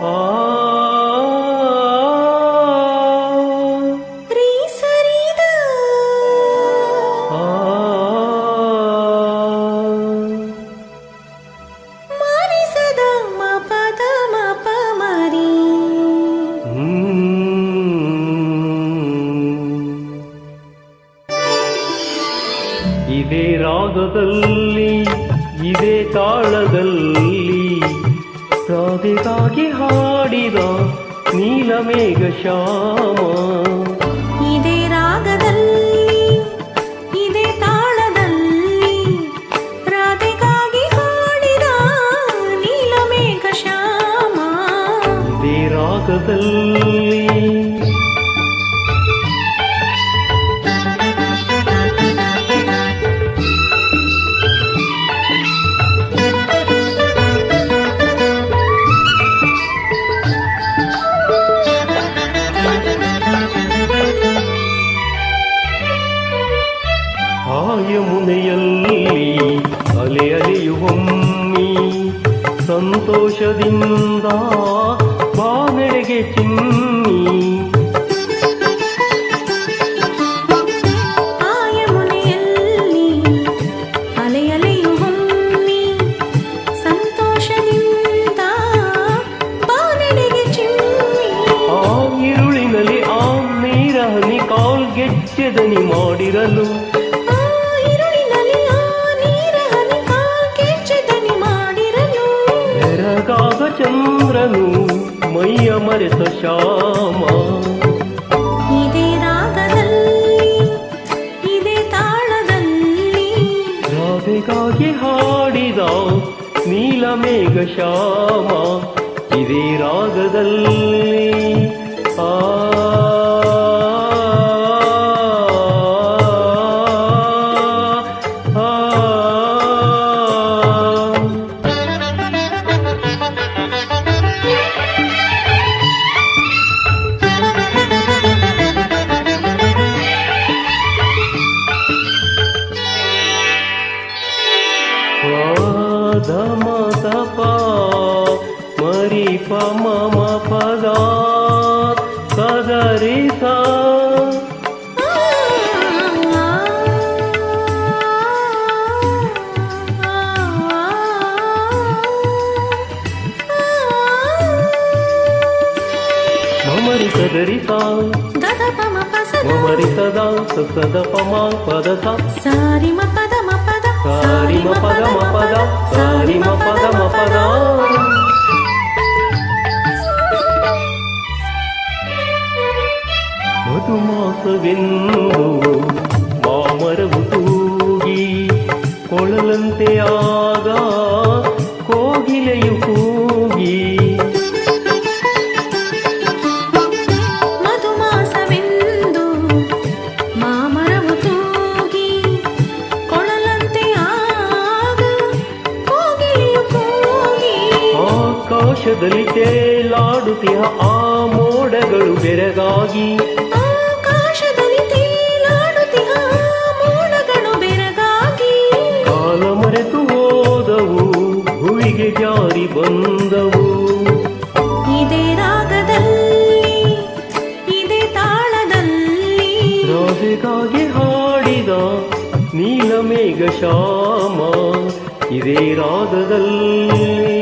ಆ ಇದೇ ರಾಗದಲ್ಲಿ ಇದೇ ತಾಳದಲ್ಲಿ ರಾಧೆಗಾಗಿ ಹಾಡಿದ ನೀಲಮೇಘ ಶ್ಯಾಮ. ಇದೇ ರಾಗದಲ್ಲಿ ಇದೇ ತಾಳದಲ್ಲಿ ರಾಧೆಗಾಗಿ ಹಾಡಿದ ನೀಲಮೇಘ ಶ್ಯಾಮ. ಇದೇ ರಾಗದಲ್ಲಿ ನೀರ ಬಾನೆಡೆಗೆ ಚಿನ್ನಿ. ಮಾಡಿರಲು. ಚಂದ್ರನು ಮೈಯ ಮರೆತ ಶ್ಯಾಮ. ಇದೇ ರಾಗದಲ್ಲಿ ಇದೇ ತಾಳದಲ್ಲಿ ರಾಧೆಗಾಗಿ ಹಾಡಿದ ನೀಲಮೇಘ ಶ್ಯಾಮ. ಇದೇ ರಾಗದಲ್ಲಿ మత పా మరి ప మమ పదా సదరి సా మమరి సదరి సా మమరి సదా సద పమా సారి మ పద ಸಾರಿ ಮ ಪದ ಮ ಪದ ಪದ ತೂಗಿ ಕೊಳಲಂತೆ ಆಗ ಆಕಾಶದಲ್ಲಿ ತೇಲಾಡುತ್ತಿಹ ಆ ಮೋಡಗಳು ಬೆರಗಾಗಿ ಆಕಾಶದಲ್ಲಿ ತೇಲಾಡುತ್ತಿಹ ಮೋಡಗಳು ಬೆರಗಾಗಿ ಕಾಲ ಮರೆತು ಹೋದವು ಭುವಿಗೆ ಜಾರಿ ಬಂದವು. ಇದೇ ರಾಗದಲ್ಲಿ ಇದೇ ತಾಳದಲ್ಲಿ ರಾಧೆಗಾಗಿ ಹಾಡಿದ ನೀಲಮೇಘ ಶ್ಯಾಮ ಇದೇ ರಾಗದಲ್ಲಿ.